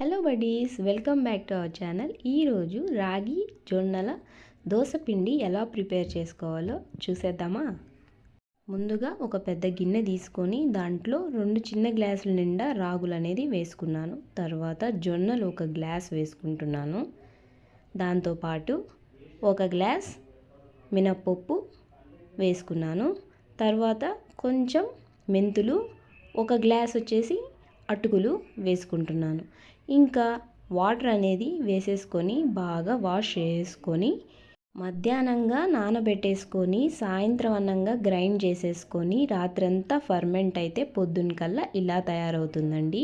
Hello buddies welcome back to our channel ఈరోజు రాగి జొన్నల దోశ పిండి ఎలా ప్రిపేర్ చేసుకోవాలో చూసేద్దామా? ముందుగా ఒక పెద్ద గిన్నె తీసుకొని దాంట్లో రెండు చిన్న గ్లాసుల నిండా రాగులు అనేది వేసుకున్నాను. తర్వాత జొన్నలు ఒక గ్లాస్ వేసుకుంటున్నాను. దాంతోపాటు ఒక గ్లాస్ మినప్పప్పు వేసుకున్నాను. తర్వాత కొంచెం మెంతులు ఒక గ్లాస్ వచ్చేసి అటుకులు వేసుకుంటున్నాను. ఇంకా వాటర్ అనేది వేసేసుకొని బాగా వాష్ చేసుకొని మధ్యాహ్నంగా నానబెట్టేసుకొని సాయంత్రం అన్నంగా గ్రైండ్ చేసేసుకొని రాత్రంతా ఫర్మెంట్ అయితే పొద్దున్న కల్లా ఇలా తయారవుతుందండి.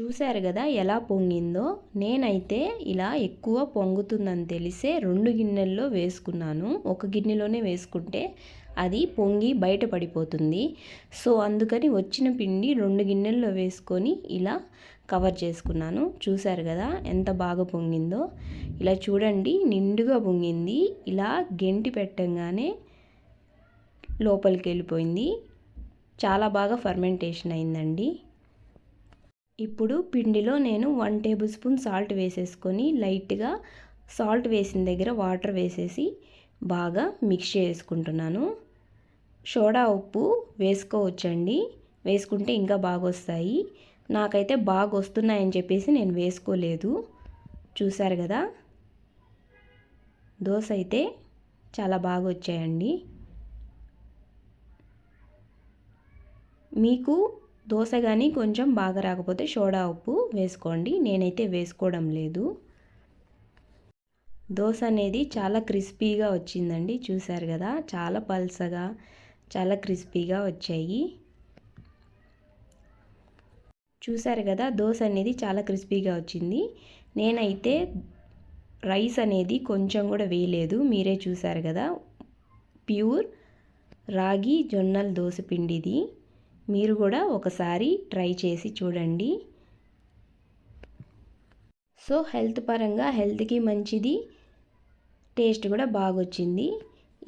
చూశారు కదా ఎలా పొంగిందో నేనైతే ఇలా ఎక్కువ పొంగుతుందని తెలిసే రెండు గిన్నెల్లో వేసుకున్నాను. ఒక గిన్నెలోనే వేసుకుంటే అది పొంగి బయట పడిపోతుంది. సో అందుకని వచ్చిన పిండి రెండు గిన్నెల్లో వేసుకొని ఇలా కవర్ చేసుకున్నాను. చూశారు కదా ఎంత బాగా పొంగిందో. ఇలా చూడండి నిండుగా పొంగింది. ఇలా గెంటి పెట్టంగానే లోపలికి వెళ్ళిపోయింది. చాలా బాగా ఫర్మెంటేషన్ అయిందండి. ఇప్పుడు పిండిలో నేను వన్ టేబుల్ స్పూన్ సాల్ట్ వేసేసుకొని లైట్గా సాల్ట్ వేసిన దగ్గర వాటర్ వేసేసి బాగా మిక్స్ చేసుకుంటున్నాను. సోడా ఉప్పు వేసుకోవచ్చండి. వేసుకుంటే ఇంకా బాగా వస్తాయి నాకైతే బాగా వస్తున్నాయని చెప్పేసి నేను వేసుకోలేదు. చూసారు కదా? దోశ అయితే చాలా బాగా వచ్చాయండి మీకు దోశ కానీ కొంచెం బాగా రాకపోతే సోడా ఉప్పు వేసుకోండి. నేనైతే వేసుకోవడం లేదు. దోశ అనేది చాలా క్రిస్పీగా వచ్చిందండి. చూసారు కదా? చాలా పల్సగా చాలా క్రిస్పీగా వచ్చాయి. చూసారు కదా? దోశ అనేది చాలా క్రిస్పీగా వచ్చింది. నేనైతే రైస్ అనేది కొంచెం కూడా వేయలేదు. మీరే చూసారు కదా? ప్యూర్ రాగి జొన్నల దోశ పిండిది. మీరు కూడా ఒకసారి ట్రై చేసి చూడండి. సో హెల్త్ పరంగా హెల్త్కి మంచిది టేస్ట్ కూడా బాగా వచ్చింది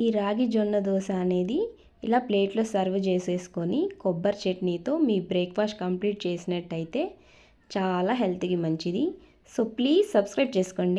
ఈ రాగి జొన్న దోశ అనేది ఇలా ప్లేట్లో సర్వ్ చేసేసుకొని కొబ్బరి చట్నీతో మీ బ్రేక్ఫాస్ట్ కంప్లీట్ చేసినట్టయితే చాలా హెల్త్కి మంచిది. సో ప్లీజ్ సబ్స్క్రైబ్ చేసుకోండి.